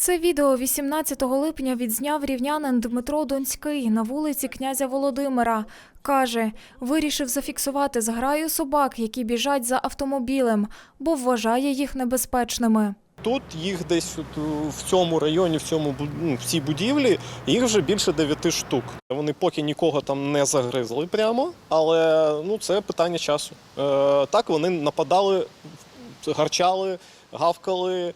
Це відео 18 липня відзняв рівнянин Дмитро Донський на вулиці князя Володимира. Каже, вирішив зафіксувати зграю собак, які біжать за автомобілем, бо вважає їх небезпечними. Тут їх десь в цьому районі, в цьому ну, в цій будівлі, їх вже більше дев'яти штук. Вони поки нікого там не загризли прямо, але ну це питання часу. Е, так вони нападали, гарчали, гавкали,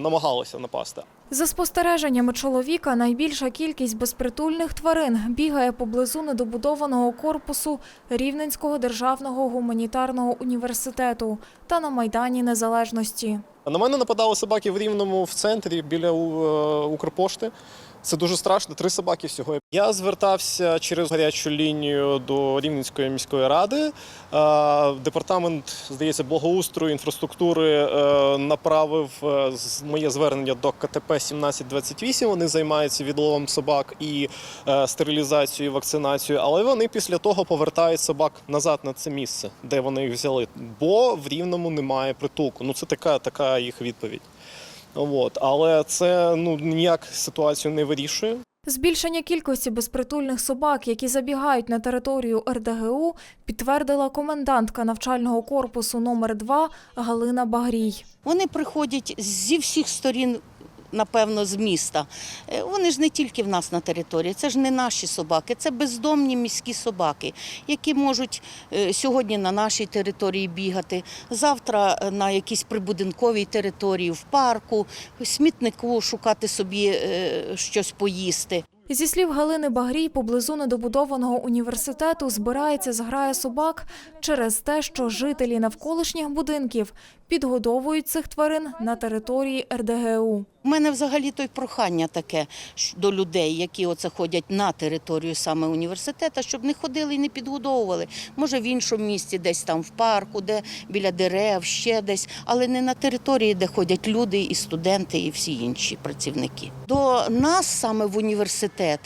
намагалися напасти. За спостереженнями чоловіка, найбільша кількість безпритульних тварин бігає поблизу недобудованого корпусу Рівненського державного гуманітарного університету та на Майдані Незалежності. На мене нападали собаки в рівному в центрі біля е, Укрпошти. Це дуже страшно. Три собаки всього. Я звертався через гарячу лінію до Рівненської міської ради. Е, Департамент, здається, благоустрою інфраструктури е, направив е, моє звернення до КТП 1728. Вони займаються відловом собак і стерилізацією, вакцинацією. Але вони після того повертають собак назад на це місце, де вони їх взяли. Бо в рівному немає притулку. Ну це така, така їх відповідь. От, але це ну ніяк ситуацію не вирішує. Збільшення кількості безпритульних собак, які забігають на територію РДГУ, підтвердила комендантка навчального корпусу номер 2 Галина Багрій. Вони приходять зі всіх сторін. Напевно, з міста. Е, Вони ж не тільки в нас на території, це ж не наші собаки, це бездомні міські собаки, які можуть е, сьогодні на нашій території бігати, завтра е, на якійсь прибудинковій території, в парку, в смітнику шукати собі щось поїсти. Зі слів Галини Багрій, поблизу недобудованого університету збирається зграя собак через те, що жителі навколишніх будинків підгодовують цих тварин на території РДГУ. У мене взагалі то й прохання таке до людей, які оце ходять на територію саме університету, щоб не ходили і не підгодовували. Може, в іншому місці, десь там в парку, де біля дерев, ще десь, але не на території, де ходять люди і студенти, і всі інші працівники. До нас саме в університет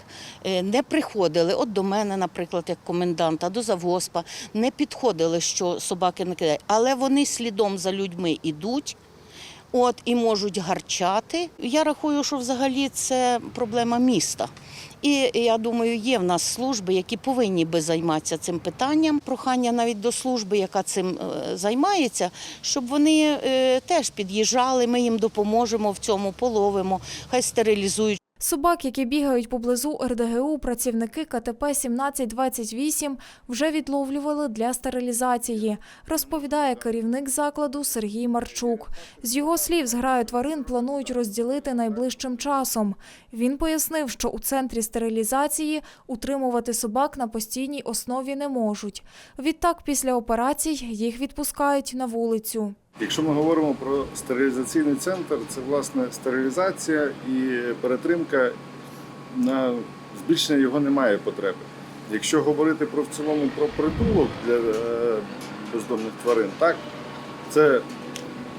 е, не приходили. От до мене, наприклад, як коменданта, до завгоспа, не підходили, що собаки не кидають, але вони слідом за людьми ідуть. От і можуть гарчати. Я рахую, що взагалі це проблема міста. І я думаю, є в нас служби, які повинні би займатися цим питанням. Прохання навіть до служби, яка цим е, займається, щоб вони е, теж під'їжджали. Ми їм допоможемо в цьому, половимо, хай стерилізують. Собак, які бігають поблизу РДГУ, працівники КТП 1728 вже відловлювали для стерилізації, розповідає керівник закладу Сергій Марчук. З його слів, зграю тварин планують розділити найближчим часом. Він пояснив, що у центрі стерилізації утримувати собак на постійній основі не можуть. Відтак, після операцій їх відпускають на вулицю. Якщо ми говоримо про стерилізаційний центр, це власне стерилізація і перетримка на збільшення його немає потреби. Якщо говорити про в цілому про притулок для е, бездомних тварин, так це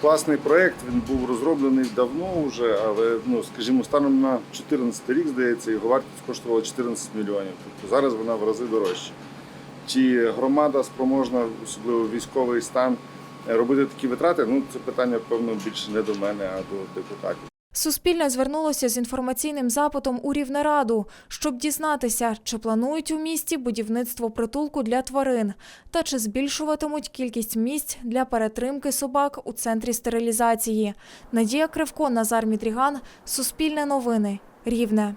класний проєкт, він був розроблений давно вже, але ну, скажімо, станом на 2014 рік, здається, його вартість коштувала 14 мільйонів. Тобто зараз вона в рази дорожча. Чи громада спроможна, особливо військовий стан, робити такі витрати? Ну, це питання, певно, більше не до мене, а до депутатів. Суспільне звернулося з інформаційним запитом у Рівнераду, щоб дізнатися, чи планують у місті будівництво притулку для тварин та чи збільшуватимуть кількість місць для перетримки собак у центрі стерилізації. Надія Кривко, Назар Мітріган, Суспільне новини, Рівне.